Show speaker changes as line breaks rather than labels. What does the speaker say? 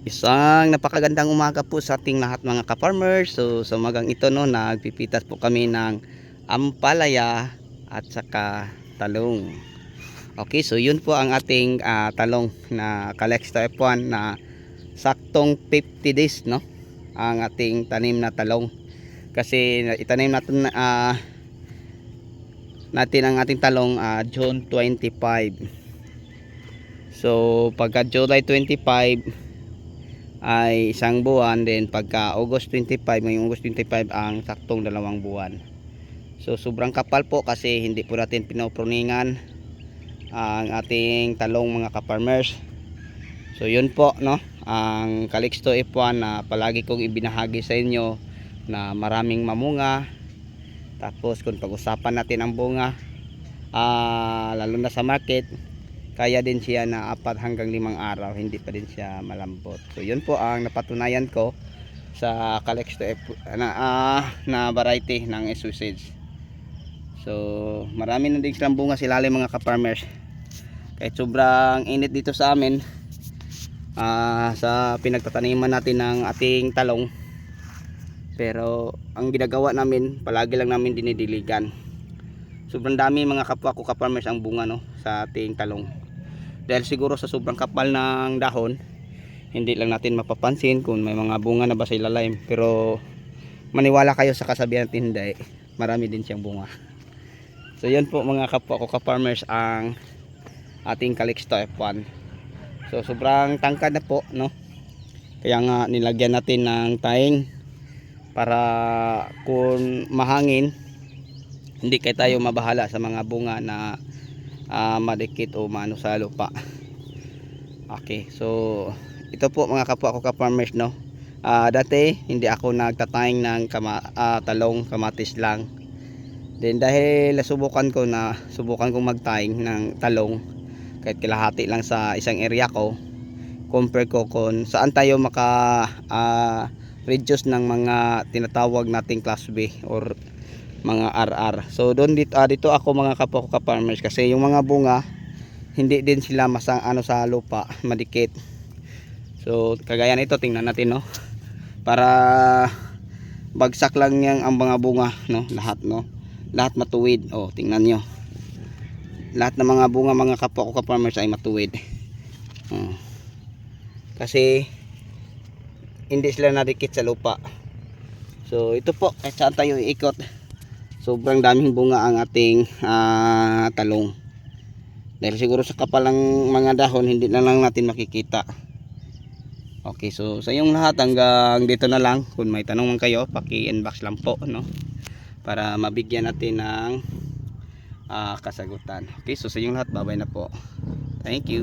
Isang napakagandang umaga po sa ating lahat mga ka-farmers. So sa umagang ito no, nagpipitas po kami ng ampalaya at saka talong. Okay, so yun po ang ating ah, talong na Calexta F1 na saktong 50 days no. Ang ating tanim na talong. Kasi itanim natin na ah, natin ang ating talong ah, June 25. So pagka July 25 ay isang buwan then pagka August 25 ngayong August 25 ang saktong dalawang buwan. So sobrang kapal po kasi hindi po natin pinopruningan ang ating talong mga ka-farmers. So yun po no? Ang Calixto F1 na palagi kong ibinahagi sa inyo na maraming mamunga. Tapos kung pag-usapan natin ang bunga ah, lalo na sa market kaya din siya na apat hanggang limang araw hindi pa din siya malambot. So yun po ang napatunayan ko sa Calixto F na, ah, na variety ng sausage so marami na din silang bunga sila mga ka-farmers. Kahit sobrang init dito sa amin ah, sa pinagtataniman natin ng ating talong. Pero ang ginagawa namin palagi lang namin dinidiligan. Sobrang dami mga kapwa ko ka-farmers ang bunga no sa ating talong dahil siguro sa sobrang kapal ng dahon hindi lang natin mapapansin kung may mga bunga na ba sa ilalim. Pero maniwala kayo sa kasabihan natin hindi marami din siyang bunga. So yun po mga kapwa ko ka-farmers ang ating Calixto F1 so sobrang tangkad na po no? Kaya nga nilagyan natin ng taing para kung mahangin hindi kay tayo mabahala sa mga bunga na ah, madikit o mano sa lupa. Okay so ito po mga kapwa ko ka-farmers no? Ah, dati hindi ako nagtatayang ng kama, ah, talong kamatis lang. Then dahil nasubukan ko na subukan kong magtaying ng talong kahit kalahati lang sa isang area ko compare ko kung saan tayo maka ah, reduce ng mga tinatawag nating class B or mga RR. So doon dito ah, dito ako mga kapwa ko ka-farmers kasi yung mga bunga hindi din sila masang ano sa lupa, madikit. So kagaya nito tingnan natin no. Para bagsak lang yang ang mga bunga no, lahat no. Lahat matuwid. Oh, tingnan nyo. Lahat ng mga bunga mga kapwa ko ka-farmers ay matuwid. Oh. Kasi hindi sila nadikit sa lupa. So ito po, kahit saan tayo iikot sobrang daming bunga ang ating ah, talong. Dahil siguro sa kapalang mga dahon hindi na lang natin makikita. Okay so sa yung lahat hanggang dito na lang. Kung may tanong man kayo paki inbox lang po no? Para mabigyan natin ng ah, kasagutan. Okay so sa yung lahat babay na po. Thank you